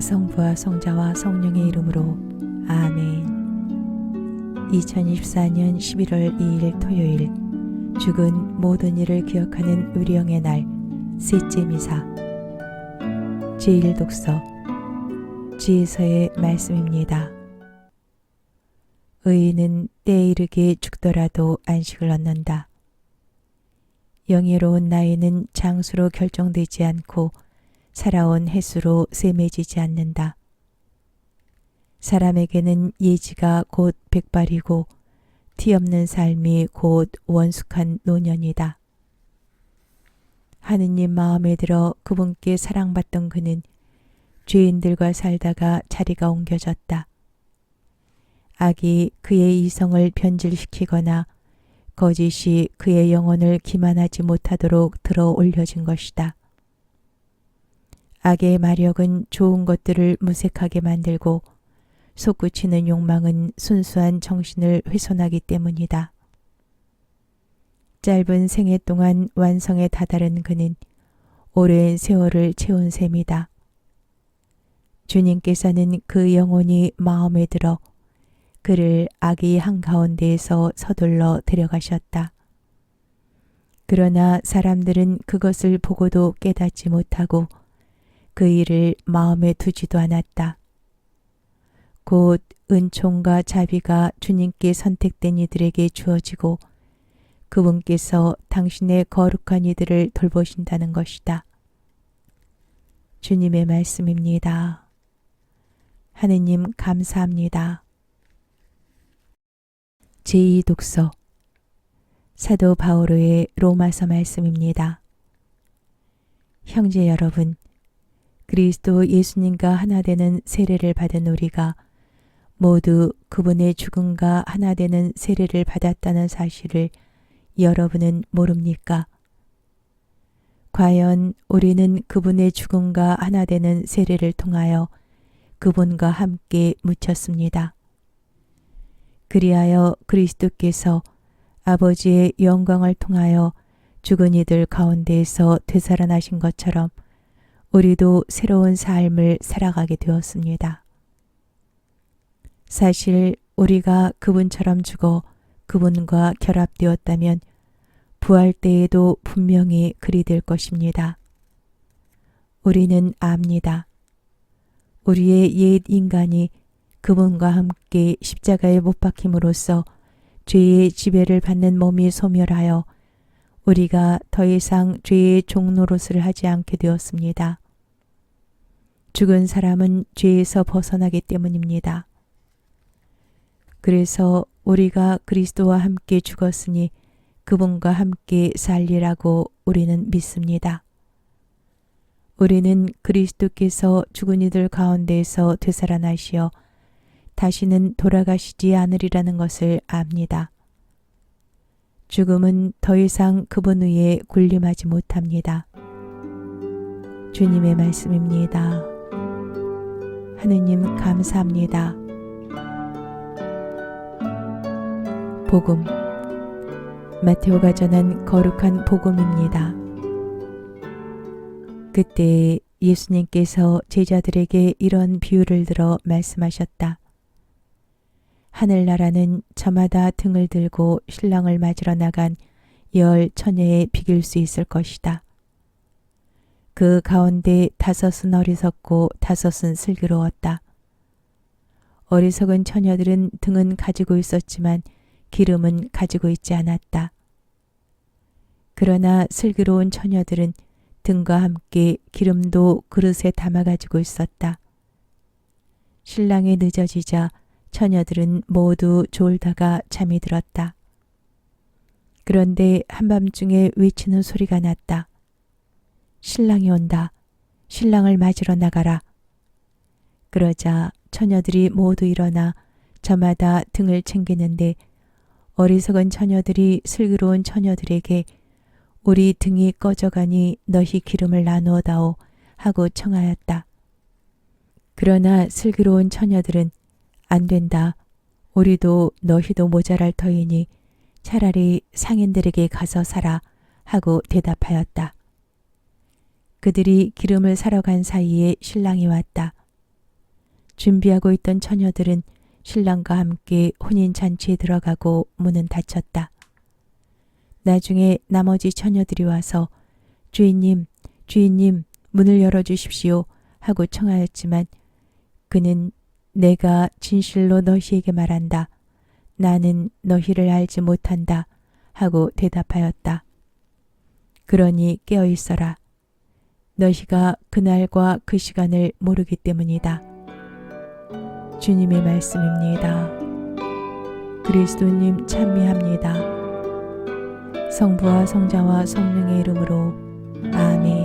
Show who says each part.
Speaker 1: 성부와 성자와 성령의 이름으로 아멘. 2024년 11월 2일 토요일 죽은 모든 일을 기억하는 의령의 날 셋째 미사 제1 독서 지혜서의 말씀입니다. 의인은 때에 이르게 죽더라도 안식을 얻는다. 영예로운 나이는 장수로 결정되지 않고 살아온 횟수로 셈해지지 않는다. 사람에게는 예지가 곧 백발이고 티 없는 삶이 곧 원숙한 노년이다. 하느님 마음에 들어 그분께 사랑받던 그는 죄인들과 살다가 자리가 옮겨졌다. 악이 그의 이성을 변질시키거나 거짓이 그의 영혼을 기만하지 못하도록 들어 올려진 것이다. 악의 마력은 좋은 것들을 무색하게 만들고 솟구치는 욕망은 순수한 정신을 훼손하기 때문이다. 짧은 생애 동안 완성에 다다른 그는 오랜 세월을 채운 셈이다. 주님께서는 그 영혼이 마음에 들어 그를 악의 한가운데에서 서둘러 데려가셨다. 그러나 사람들은 그것을 보고도 깨닫지 못하고 그 일을 마음에 두지도 않았다. 곧 은총과 자비가 주님께 선택된 이들에게 주어지고 그분께서 당신의 거룩한 이들을 돌보신다는 것이다. 주님의 말씀입니다. 하느님 감사합니다. 제2 독서 사도 바오로의 로마서 말씀입니다. 형제 여러분, 그리스도 예수님과 하나 되는 세례를 받은 우리가 모두 그분의 죽음과 하나 되는 세례를 받았다는 사실을 여러분은 모릅니까? 과연 우리는 그분의 죽음과 하나 되는 세례를 통하여 그분과 함께 묻혔습니다. 그리하여 그리스도께서 아버지의 영광을 통하여 죽은 이들 가운데에서 되살아나신 것처럼 우리도 새로운 삶을 살아가게 되었습니다. 사실 우리가 그분처럼 죽어 그분과 결합되었다면 부활 때에도 분명히 그리 될 것입니다. 우리는 압니다. 우리의 옛 인간이 그분과 함께 십자가에 못 박힘으로써 죄의 지배를 받는 몸이 소멸하여 우리가 더 이상 죄의 종노릇을 하지 않게 되었습니다. 죽은 사람은 죄에서 벗어나기 때문입니다. 그래서 우리가 그리스도와 함께 죽었으니 그분과 함께 살리라고 우리는 믿습니다. 우리는 그리스도께서 죽은 이들 가운데에서 되살아나시어 다시는 돌아가시지 않으리라는 것을 압니다. 죽음은 더 이상 그분 위에 군림하지 못합니다. 주님의 말씀입니다. 하느님 감사합니다. 복음 마테오가 전한 거룩한 복음입니다. 그때 예수님께서 제자들에게 이런 비유를 들어 말씀하셨다. 하늘나라는 저마다 등을 들고 신랑을 맞으러 나간 열 처녀에 비길 수 있을 것이다. 그 가운데 다섯은 어리석고 다섯은 슬기로웠다. 어리석은 처녀들은 등은 가지고 있었지만 기름은 가지고 있지 않았다. 그러나 슬기로운 처녀들은 등과 함께 기름도 그릇에 담아 가지고 있었다. 신랑이 늦어지자 처녀들은 모두 졸다가 잠이 들었다. 그런데 한밤중에 외치는 소리가 났다. 신랑이 온다. 신랑을 맞으러 나가라. 그러자 처녀들이 모두 일어나 저마다 등을 챙기는데 어리석은 처녀들이 슬기로운 처녀들에게 우리 등이 꺼져가니 너희 기름을 나누어 다오 하고 청하였다. 그러나 슬기로운 처녀들은 안 된다. 우리도 너희도 모자랄 터이니 차라리 상인들에게 가서 사라 하고 대답하였다. 그들이 기름을 사러 간 사이에 신랑이 왔다. 준비하고 있던 처녀들은 신랑과 함께 혼인 잔치에 들어가고 문은 닫혔다. 나중에 나머지 처녀들이 와서 주인님, 주인님, 문을 열어 주십시오 하고 청하였지만 그는 내가 진실로 너희에게 말한다. 나는 너희를 알지 못한다 하고 대답하였다. 그러니 깨어 있어라. 너희가 그날과 그 시간을 모르기 때문이다. 주님의 말씀입니다. 그리스도님 찬미합니다. 성부와 성자와 성령의 이름으로 아멘.